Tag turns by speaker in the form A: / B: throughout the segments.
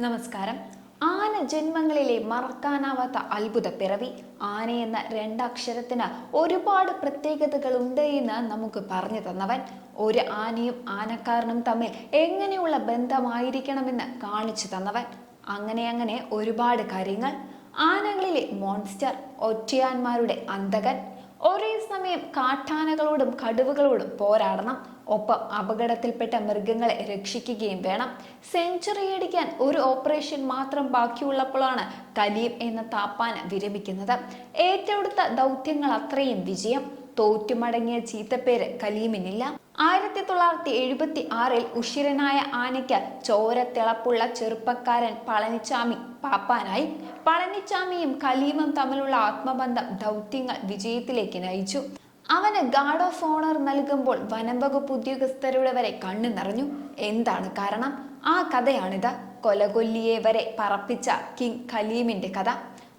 A: നമസ്കാരം. ആന ജന്മങ്ങളിലെ മറക്കാനാവാത്ത അത്ഭുത പിറവി ആന എന്ന രണ്ടക്ഷരത്തിന് ഒരുപാട് പ്രത്യേകതകളുണ്ട് എന്ന് നമുക്ക് പറഞ്ഞു തന്നവൻ ഒരു ആനയും ആനക്കാരനും തമ്മിൽ എങ്ങനെയുള്ള ബന്ധമായിരിക്കണമെന്ന് കാണിച്ചു തന്നവൻ. അങ്ങനെ അങ്ങനെ ഒരുപാട് കാര്യങ്ങൾ. ആനകളിലെ മോൺസ്റ്റർ ഒറ്റയാന്മാരുടെ അന്തകൻ ഒരേ സമയം കാട്ടാനകളോടും കടുവകളോടും പോരാടണം. ഒപ്പം അപകടത്തിൽപ്പെട്ട മൃഗങ്ങളെ രക്ഷിക്കുകയും വേണം. സെഞ്ചുറി അടിക്കാൻ ഒരു ഓപ്പറേഷൻ മാത്രം ബാക്കിയുള്ളപ്പോഴാണ് കലീം എന്ന താപ്പാന വിരമിക്കുന്നത്. ഏറ്റെടുത്ത ദൗത്യങ്ങൾ അത്രയും വിജയം. തോറ്റുമടങ്ങിയ ചീത്തപ്പേര് കലീമിനില്ല. ആയിരത്തി തൊള്ളായിരത്തി എഴുപത്തി ആറിൽ ഉഷിരനായ ആനയ്ക്ക് ചോര തിളപ്പുള്ള ചെറുപ്പക്കാരൻ പളനിച്ചാമി പാപ്പാനായി. പളനിച്ചാമിയും കലീമും തമ്മിലുള്ള ആത്മബന്ധം ദൗത്യങ്ങൾ വിജയത്തിലേക്ക് നയിച്ചു. അവന് ഗാർഡ് ഓഫ് ഓണർ നൽകുമ്പോൾ വനംവകുപ്പ് ഉദ്യോഗസ്ഥരുടെ വരെ കണ്ണു നിറഞ്ഞു. എന്താണ് കാരണം? ആ കഥയാണിത്. കൊലകൊല്ലിയെ വരെ പറപ്പിച്ച കിങ് കലീമിന്റെ കഥ.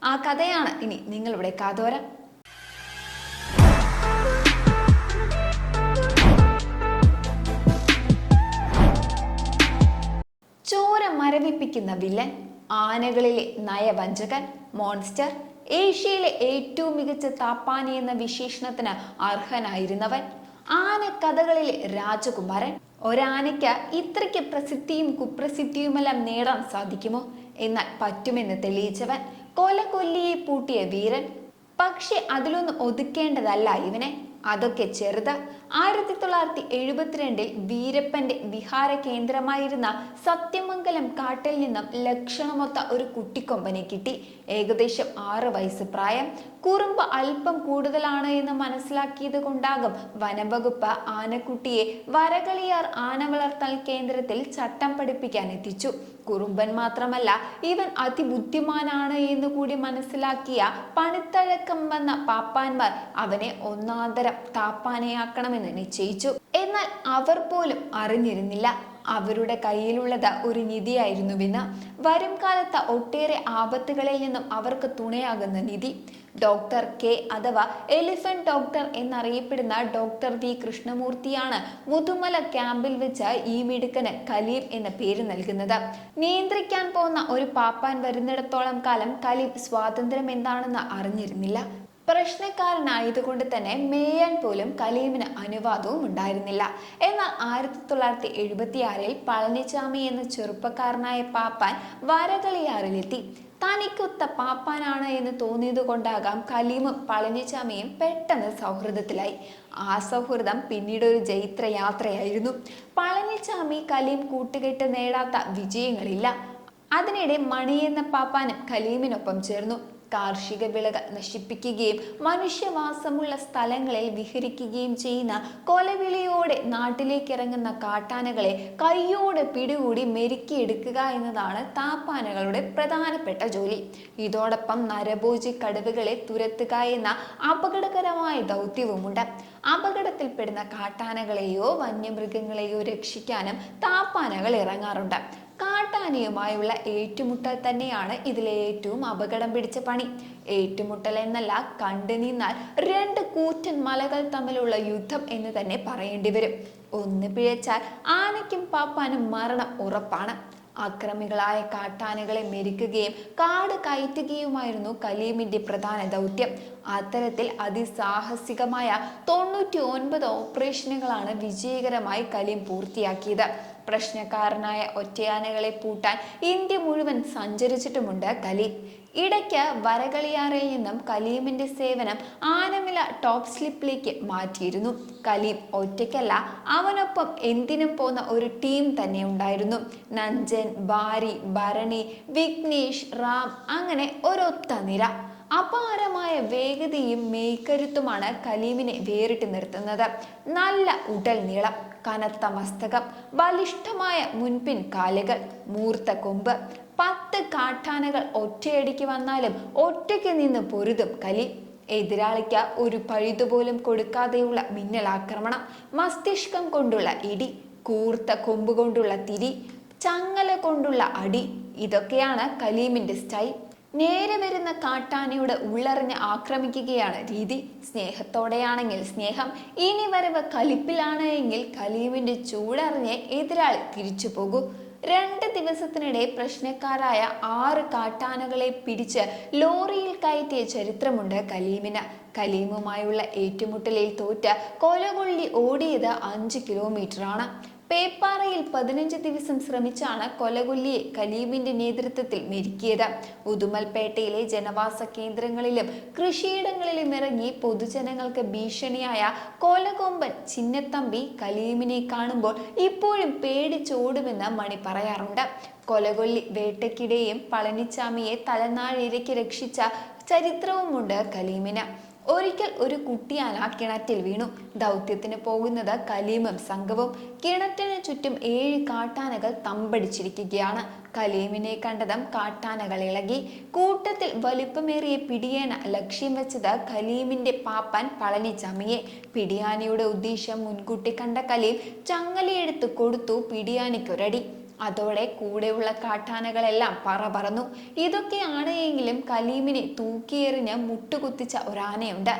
A: ആ കഥയാണ് ഇനി നിങ്ങളുടെ കാതോരം. മരവിപ്പിക്കുന്ന വില്ലൻ ആനകളിലെ നയവഞ്ചകൻ മോൺസ്റ്റർ ഏഷ്യയിലെ ഏറ്റവും മികച്ച താപ്പാനി എന്ന വിശേഷണത്തിന് അർഹനായിരുന്നവൻ ആന കഥകളിലെ രാജകുമാരൻ. ഒരാനയ്ക്ക് ഇത്രയ്ക്ക് പ്രസിദ്ധിയും കുപ്രസിദ്ധിയുമെല്ലാം നേടാൻ സാധിക്കുമോ? എന്നാൽ പറ്റുമെന്ന് തെളിയിച്ചവൻ കൊല കൊല്ലിയെ പൂട്ടിയ വീരൻ. പക്ഷെ അതിലൊന്നും ഒതുക്കേണ്ടതല്ല ഇവനെ. അതൊക്കെ ചെറുത് ആയിരത്തി തൊള്ളായിരത്തി എഴുപത്തിരണ്ടിൽ വീരപ്പന്റെ വിഹാര കേന്ദ്രമായിരുന്ന സത്യമംഗലം കാട്ടിൽ നിന്നും ലക്ഷണമൊത്ത ഒരു കുട്ടിക്കൊമ്പനെ കിട്ടി. ഏകദേശം ആറ് വയസ്സ് പ്രായം. കുറുമ്പ് അല്പം കൂടുതലാണ് എന്ന് മനസ്സിലാക്കിയത് കൊണ്ടാകും വനംവകുപ്പ് ആനക്കുട്ടിയെ വരകളിയാർ ആന വളർത്തൽ കേന്ദ്രത്തിൽ ചട്ടം പഠിപ്പിക്കാൻ എത്തിച്ചു. കുറുമ്പൻ മാത്രമല്ല ഇവൻ അതിബുദ്ധിമാനാണ് എന്ന് കൂടി മനസ്സിലാക്കിയ പണിത്തഴക്കം വന്ന പാപ്പാന്മാർ അവനെ ഒന്നാന്തരം താപ്പാനയാക്കണമെന്ന് നിശ്ചയിച്ചു. എന്നാൽ അവർ പോലും അറിഞ്ഞിരുന്നില്ല. അവരുടെ കയ്യിലുള്ളത് ഒരു നിധിയായിരുന്നുവെന്ന് വരും കാലത്ത് ഒട്ടേറെ ആപത്തുകളിൽ നിന്നും അവർക്ക് തുണയാകുന്ന നിധി. ഡോക്ടർ കെ അഥവാ എലിഫന്റ് ഡോക്ടർ എന്നറിയപ്പെടുന്ന ഡോക്ടർ വി കൃഷ്ണമൂർത്തിയാണ് മുതുമല ക്യാമ്പിൽ വെച്ച് ഈ മിടുക്കന് കലീം എന്ന പേര് നൽകുന്നത്. നിയന്ത്രിക്കാൻ പോകുന്ന ഒരു പാപ്പാൻ വരുന്നിടത്തോളം കാലം കലീം സ്വാതന്ത്ര്യം എന്താണെന്ന് അറിഞ്ഞിരുന്നില്ല. പ്രശ്നക്കാരനായതുകൊണ്ട് തന്നെ മേയാൻ പോലും കലീമിന് അനുവാദവും ഉണ്ടായിരുന്നില്ല. എന്നാൽ ആയിരത്തി തൊള്ളായിരത്തി എഴുപത്തി ആറിൽ പളനിച്ചാമി എന്ന ചെറുപ്പക്കാരനായ പാപ്പാൻ വരകളിയാറിലെത്തി. തനിക്കൊത്ത പാപ്പാനാണ് എന്ന് തോന്നിയത് കൊണ്ടാകാം കലീമും പളനിച്ചാമിയും പെട്ടെന്ന് സൗഹൃദത്തിലായി. ആ സൗഹൃദം പിന്നീട് ഒരു ജൈത്ര യാത്രയായിരുന്നു പളനിച്ചാമി കലീം കൂട്ടുകെട്ട് നേടാത്ത വിജയങ്ങളില്ല. അതിനിടെ മണി എന്ന പാപ്പാനും കലീമിനൊപ്പം ചേർന്നു. കാർഷിക വിളകൾ നശിപ്പിക്കുകയും മനുഷ്യവാസമുള്ള സ്ഥലങ്ങളിൽ വിഹരിക്കുകയും ചെയ്യുന്ന കൊലവിളിയോടെ നാട്ടിലേക്ക് ഇറങ്ങുന്ന കാട്ടാനകളെ കൈയോടെ പിടികൂടി മെരുക്കിയെടുക്കുക എന്നതാണ് താപ്പാനകളുടെ പ്രധാനപ്പെട്ട ജോലി. ഇതോടൊപ്പം നരഭോജി കടുവകളെ തുരത്തുക എന്ന അപകടകരമായ ദൗത്യവുമുണ്ട്. അപകടത്തിൽപ്പെടുന്ന കാട്ടാനകളെയോ വന്യമൃഗങ്ങളെയോ രക്ഷിക്കാനും താപ്പാനകൾ ഇറങ്ങാറുണ്ട്. കാട്ടാനയുമായുള്ള ഏറ്റുമുട്ടൽ തന്നെയാണ് ഇതിലെ ഏറ്റവും അപകടം പിടിച്ച പണി. ഏറ്റുമുട്ടൽ എന്നല്ല കണ്ടു നിന്നാൽ രണ്ട് കൂറ്റൻ മലകൾ തമ്മിലുള്ള യുദ്ധം എന്ന് തന്നെ പറയേണ്ടി വരും. ഒന്ന് പിഴച്ചാൽ ആനയ്ക്കും പാപ്പാനും മരണം ഉറപ്പാണ്. അക്രമികളായ കാട്ടാനകളെ മെരിക്കുകയും കാട് കയറ്റുകയുമായിരുന്നു കലീമിന്റെ പ്രധാന ദൗത്യം. അത്തരത്തിൽ അതിസാഹസികമായ തൊണ്ണൂറ്റി ഒൻപത് ഓപ്പറേഷനുകളാണ് വിജയകരമായി കലീം പൂർത്തിയാക്കിയത്. പ്രശ്നക്കാരനായ ഒറ്റയാനകളെ പൂട്ടാൻ ഇന്ത്യ മുഴുവൻ സഞ്ചരിച്ചിട്ടുമുണ്ട് കലീം. ഇടയ്ക്ക് വരകളിയാറിൽ നിന്നും കലീമിന്റെ സേവനം ആനമില ടോപ്പ് സ്ലിപ്പിലേക്ക് മാറ്റിയിരുന്നു. കലീം ഒറ്റയ്ക്കല്ല അവനൊപ്പം എന്തിനും പോന്ന ഒരു ടീം തന്നെ ഉണ്ടായിരുന്നു. നഞ്ചൻ ബാരി ഭരണി വിഘ്നേഷ് റാം അങ്ങനെ ഒരൊത്ത നിര. അപാരമായ വേഗതയും മേയ്ക്കരുത്തുമാണ് കലീമിനെ വേറിട്ട് നിർത്തുന്നത്. നല്ല ഉടൽ നീളം കനത്ത മസ്തകം ബലിഷ്ഠമായ മുൻപിൻ കാലുകൾ മൂർത്ത കൊമ്പ്. പത്ത് കാട്ടാനകൾ ഒറ്റയടിക്ക് വന്നാലും ഒറ്റയ്ക്ക് നിന്ന് പൊരുതും കലി. എതിരാളിക്ക് ഒരു പഴുതുപോലും കൊടുക്കാതെയുള്ള മിന്നലാക്രമണം മസ്തിഷ്കം കൊണ്ടുള്ള ഇടി കൂർത്ത കൊമ്പ് കൊണ്ടുള്ള തിരി ചങ്ങല കൊണ്ടുള്ള അടി ഇതൊക്കെയാണ് കലീമിന്റെ സ്റ്റൈൽ. നേരെ വരുന്ന കാട്ടാനയുടെ ഉള്ളറിഞ്ഞ് ആക്രമിക്കുകയാണ് രീതി. സ്നേഹത്തോടെയാണെങ്കിൽ സ്നേഹം ഇനി വരവ് കലിപ്പിലാണ് എങ്കിൽ കലീമിന്റെ ചൂടറിഞ്ഞ് എതിരാളി തിരിച്ചു പോകൂ. രണ്ട് ദിവസത്തിനിടെ പ്രശ്നക്കാരായ ആറ് കാട്ടാനകളെ പിടിച്ച് ലോറിയിൽ കയറ്റിയ ചരിത്രമുണ്ട് കലീമിന്. കലീമുമായുള്ള ഏറ്റുമുട്ടലിൽ തോറ്റ് കൊലകൊള്ളി ഓടിയത് അഞ്ച് കിലോമീറ്ററാണ് പേപ്പാറയിൽ പതിനഞ്ച് ദിവസം ശ്രമിച്ചാണ് കൊലകൊല്ലിയെ കലീമിന്റെ നേതൃത്വത്തിൽ മെരുക്കിയത്. ഉദുമൽപേട്ടയിലെ ജനവാസ കേന്ദ്രങ്ങളിലും കൃഷിയിടങ്ങളിലും ഇറങ്ങി പൊതുജനങ്ങൾക്ക് ഭീഷണിയായ കൊലകൊമ്പൻ ചിന്നത്തമ്പി കലീമിനെ കാണുമ്പോൾ ഇപ്പോഴും പേടിച്ചോടുമെന്ന് മണി പറയാറുണ്ട്. കൊലകൊല്ലി വേട്ടയ്ക്കിടെയും പളനിച്ചാമിയെ തലനാഴിലേക്ക് രക്ഷിച്ച ചരിത്രവുമുണ്ട് കലീമിന് ഒരിക്കൽ ഒരു കുട്ടിയാന കിണറ്റിൽ വീണു. ദൗത്യത്തിന് പോകുന്നത് കലീമും സംഘവും കിണറ്റിന് ചുറ്റും ഏഴ് കാട്ടാനകൾ തമ്പടിച്ചിരിക്കുകയാണ്. കലീമിനെ കണ്ടതും കാട്ടാനകൾ ഇളകി. കൂട്ടത്തിൽ വലിപ്പമേറിയ പിടിയേന ലക്ഷ്യം വെച്ചത് കലീമിന്റെ പാപ്പാൻ പളനിച്ചമ്മിയെ പിടിയാനയുടെ ഉദ്ദേശം മുൻകൂട്ടി കണ്ട കലീം ചങ്ങലയെടുത്ത് കൊടുത്തു പിടിയാനയ്ക്കൊരടി. അതോടെ കൂടെയുള്ള കാട്ടാനകളെല്ലാം പറ പറന്നു. ഇതൊക്കെയാണ് എങ്കിലും കലീമിനെ തൂക്കിയെറിഞ്ഞ് മുട്ടുകുത്തിച്ച ഒരാനയുണ്ട്.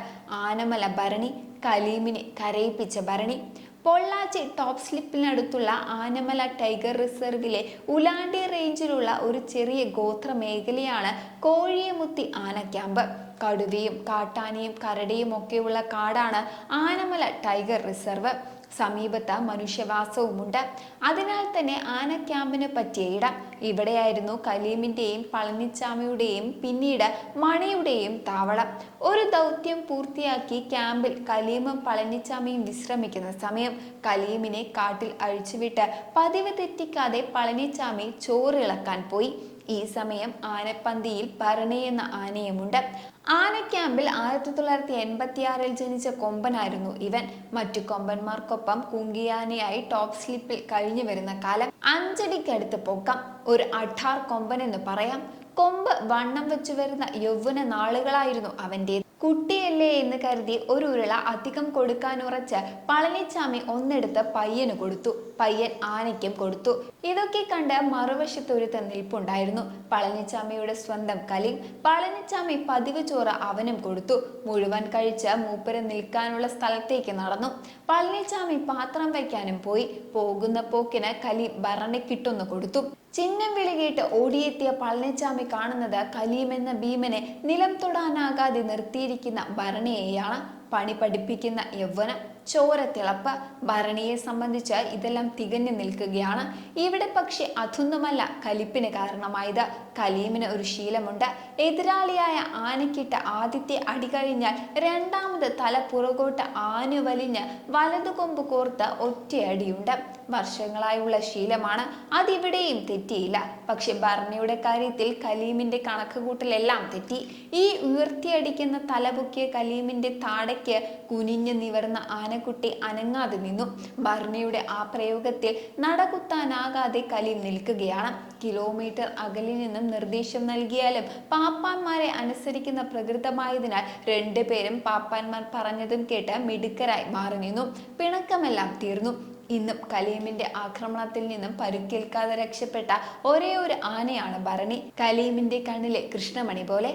A: ആനമല ഭരണി കലീമിനെ കരയിപ്പിച്ച ഭരണി. പൊള്ളാച്ചി ടോപ്പ് സ്ലിപ്പിനടുത്തുള്ള ആനമല ടൈഗർ റിസർവിലെ ഉലാണ്ടി റേഞ്ചിലുള്ള ഒരു ചെറിയ ഗോത്ര മേഖലയാണ് കോഴിയമുത്തി ആന ക്യാമ്പ് കടുവയും കാട്ടാനയും കരടിയും ഒക്കെയുള്ള കാടാണ് ആനമല ടൈഗർ റിസർവ്. സമീപത്ത് മനുഷ്യവാസവുമുണ്ട്. അതിനാൽ തന്നെ ആന ക്യാമ്പിന് പറ്റിയ ഇടം. ഇവിടെയായിരുന്നു കലീമിന്റെയും പളനിച്ചാമിയുടെയും പിന്നീട് മണിയുടെയും താവളം. ഒരു ദൗത്യം പൂർത്തിയാക്കി ക്യാമ്പിൽ കലീമും പളനിച്ചാമിയും വിശ്രമിക്കുന്ന സമയം കലീമിനെ കാട്ടിൽ അഴിച്ചുവിട്ട് പതിവ് തെറ്റിക്കാതെ പളനിച്ചാമി ചോറിളക്കാൻ പോയി. ഈ സമയം ആനപ്പന്തിയിൽ ഭരണി എന്ന ആനയുമുണ്ട്. ആന ക്യാമ്പിൽ ആയിരത്തി തൊള്ളായിരത്തി എൺപത്തിയാറിൽ ജനിച്ച കൊമ്പനായിരുന്നു ഇവൻ. മറ്റു കൊമ്പന്മാർക്കൊപ്പം കുങ്കിയാനയായി ടോപ്പ് സ്ലിപ്പിൽ കഴിഞ്ഞു വരുന്ന കാലം. അഞ്ചടിക്കടുത്ത് പൊക്കം. ഒരു അഠാർ കൊമ്പൻ എന്ന് പറയാം. കൊമ്പ് വണ്ണം വെച്ചു വരുന്ന യൗവന നാളുകളായിരുന്നു അവന്റെ കുട്ടിയല്ലേ എന്ന് കരുതി ഒരു ഉരുള അധികം കൊടുക്കാനുറച്ച് പളനിച്ചാമി ഒന്നെടുത്ത് പയ്യന് കൊടുത്തു. പയ്യൻ ആനയ്ക്കും കൊടുത്തു. ഇതൊക്കെ കണ്ട് മറുവശത്ത് ഒരു നിൽപ്പുണ്ടായിരുന്നു പളനിച്ചാമിയുടെ സ്വന്തം കലി പളനിച്ചാമി പതിവ് ചോറ് അവനും കൊടുത്തു. മുഴുവൻ കഴിച്ച് മൂപ്പര് നിൽക്കാനുള്ള സ്ഥലത്തേക്ക് നടന്നു. പളനിച്ചാമി പാത്രം വയ്ക്കാനും പോയി. പോകുന്ന പോക്കിന് കലി ഭരണിക്കിട്ടൊന്ന് കൊടുത്തു. ചിഹ്നം വിളി ഓടിയെത്തിയ പളനിച്ചാമി കാണുന്നത് കലീം എന്ന ഭീമനെ നിലം തൊടാനാകാതെ നിർത്തിയിരിക്കുന്ന ഭരണിയെയാണ് പണി പഠിപ്പിക്കുന്ന യൗവനം. ചോരത്തിളപ്പ് ഭരണിയെ സംബന്ധിച്ച് ഇതെല്ലാം തികഞ്ഞു നിൽക്കുകയാണ്. ഇവിടെ പക്ഷെ അതൊന്നുമല്ല കലിപ്പിന് കാരണമായത്. കലീമിന് ഒരു ശീലമുണ്ട്. എതിരാളിയായ ആനക്കിട്ട ആദ്യത്തെ അടി കഴിഞ്ഞാൽ രണ്ടാമത് തല പുറകോട്ട് ആന വലിഞ്ഞ് വലതുകൊമ്പ് കോർത്ത് ഒറ്റയടിയുണ്ട്. വർഷങ്ങളായുള്ള ശീലമാണ്. അതിവിടെയും തെറ്റിയില്ല. പക്ഷെ ഭരണിയുടെ കാര്യത്തിൽ കലീമിന്റെ കണക്കുകൂട്ടലെല്ലാം തെറ്റി. ഈ ഉയർത്തിയടിക്കുന്ന തലപൊക്കിയ കലീമിന്റെ താടയ്ക്ക് കുനിഞ്ഞു നിവർന്ന ആനക്കുട്ടി അനങ്ങാതെ നിന്നു. ഭരണിയുടെ ആ പ്രയോഗത്തിൽ നടകുത്താനാകാതെ കലി നിൽക്കുകയാണ്. കിലോമീറ്റർ അകലിൽ നിന്നും നിർദ്ദേശം നൽകിയാലും പാപ്പാന്മാരെ അനുസരിക്കുന്ന പ്രകൃതമായതിനാൽ രണ്ടുപേരും പാപ്പാന്മാർ പറഞ്ഞതും കേട്ട് മിടുക്കരായി മാറി നിന്നു. പിണക്കമെല്ലാം തീർന്നു. ഇന്നും കലീമിന്റെ ആക്രമണത്തിൽ നിന്നും പരുക്കേൽക്കാതെ രക്ഷപ്പെട്ട ഒരേ ഒരു ആനയാണ് ഭരണി. കലീമിന്റെ കണ്ണിലെ കൃഷ്ണമണി പോലെ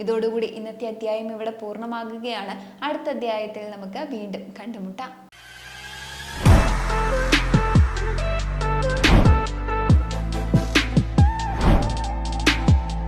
A: ഇതോടുകൂടി ഇന്നത്തെ അധ്യായം ഇവിടെ പൂർണമാകുകയാണ്. അടുത്ത അധ്യായത്തിൽ നമുക്ക് വീണ്ടും കണ്ടുമുട്ടാം.